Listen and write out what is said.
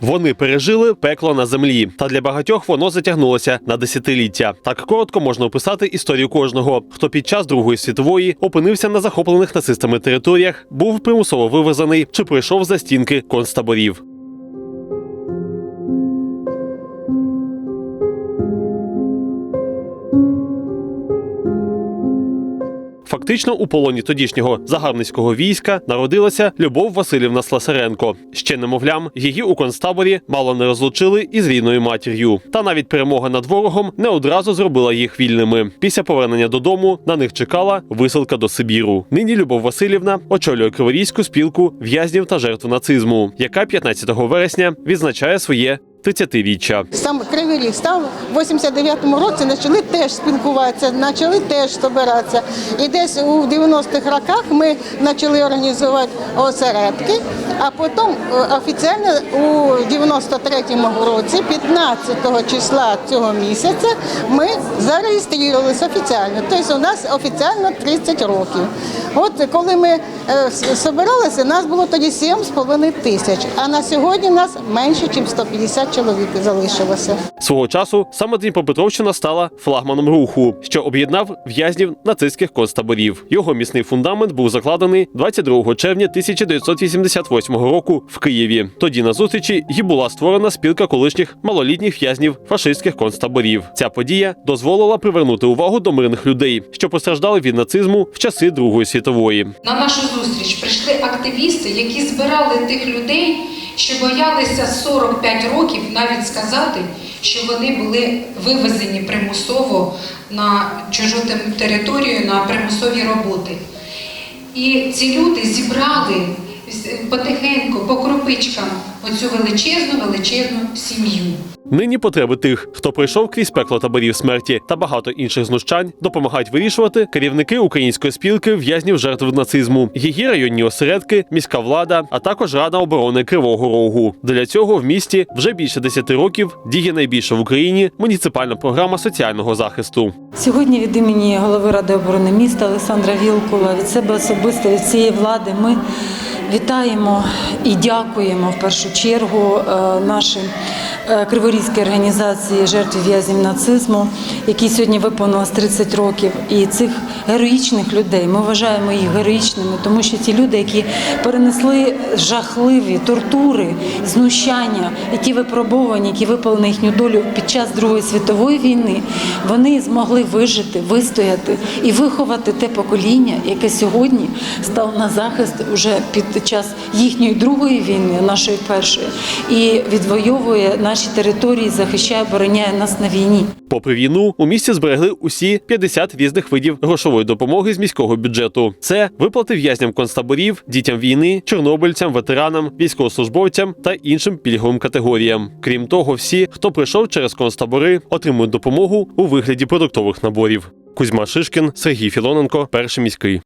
Вони пережили пекло на землі, та для багатьох воно затягнулося на десятиліття. Так коротко можна описати історію кожного, хто під час Другої світової опинився на захоплених нацистами територіях, був примусово вивезений чи пройшов за стінки концтаборів. Фактично у полоні тодішнього загарбницького війська народилася Любов Васильівна Сласаренко. Ще немовлям, її у концтаборі мало не розлучили із рідною матір'ю. Та навіть перемога над ворогом не одразу зробила їх вільними. Після повернення додому на них чекала висилка до Сибіру. Нині Любов Васильівна очолює Криворізьку спілку в'язнів та жертв нацизму, яка 15 вересня відзначає своє 30-річчя. Сам Кривий Ріг став в 89-му році, почали теж спілкуватися, почали теж збиратися. І десь у 90-х роках ми почали організувати осередки, а потім е, офіційно у 93-му році, 15 числа цього місяця, ми зареєструвалися офіційно. Тобто у нас офіційно 30 років. От коли ми е, с- збиралися, нас було тоді 7,5 тисяч, а на сьогодні нас менше, ніж 150 чоловік залишилося. Свого часу саме Дніпропетровщина стала флагманом руху, що об'єднав в'язнів нацистських концтаборів. Його міцний фундамент був закладений 22 червня 1988 року в Києві. Тоді на зустрічі й була створена спілка колишніх малолітніх в'язнів фашистських концтаборів. Ця подія дозволила привернути увагу до мирних людей, що постраждали від нацизму в часи Другої світової. На нашу зустріч прийшли активісти, які збирали тих людей, що боялися 45 років навіть сказати, що вони були вивезені примусово на чужу територію на примусові роботи. І ці люди зібрали потихеньку, по крупичкам, оцю величезну, величезну сім'ю. Нині потреби тих, хто пройшов крізь пекло таборів смерті та багато інших знущань, допомагають вирішувати керівники української спілки в'язнів жертв нацизму, її районні осередки, міська влада, а також Рада оборони Кривого Рогу. Для цього в місті вже більше 10 років діє найбільша в Україні муніципальна програма соціального захисту. Сьогодні від імені голови Ради оборони міста Олександра Вілкула від себе особисто від цієї влади ми вітаємо і дякуємо в першу чергу е, нашим е, Криворізькій організації жертв в'язнів нацизму, які сьогодні виповнилось 30 років. І цих героїчних людей ми вважаємо їх героїчними, тому що ті люди, які перенесли жахливі тортури, знущання, які випробовані, які випали на їхню долю під час Другої світової війни, вони змогли вижити, вистояти і виховати те покоління, яке сьогодні стало на захист уже під час їхньої другої війни, нашої першої, і відвоює наші території, захищає, обороняє нас на війні. Попри війну, у місті зберегли усі 50 різних видів грошової допомоги з міського бюджету. Це виплати в'язням концтаборів, дітям війни, чорнобильцям, ветеранам, військовослужбовцям та іншим пільговим категоріям. Крім того, всі, хто прийшов через концтабори, отримують допомогу у вигляді продуктових наборів. Кузьма Шишкін, Сергій Філоненко, перший міський.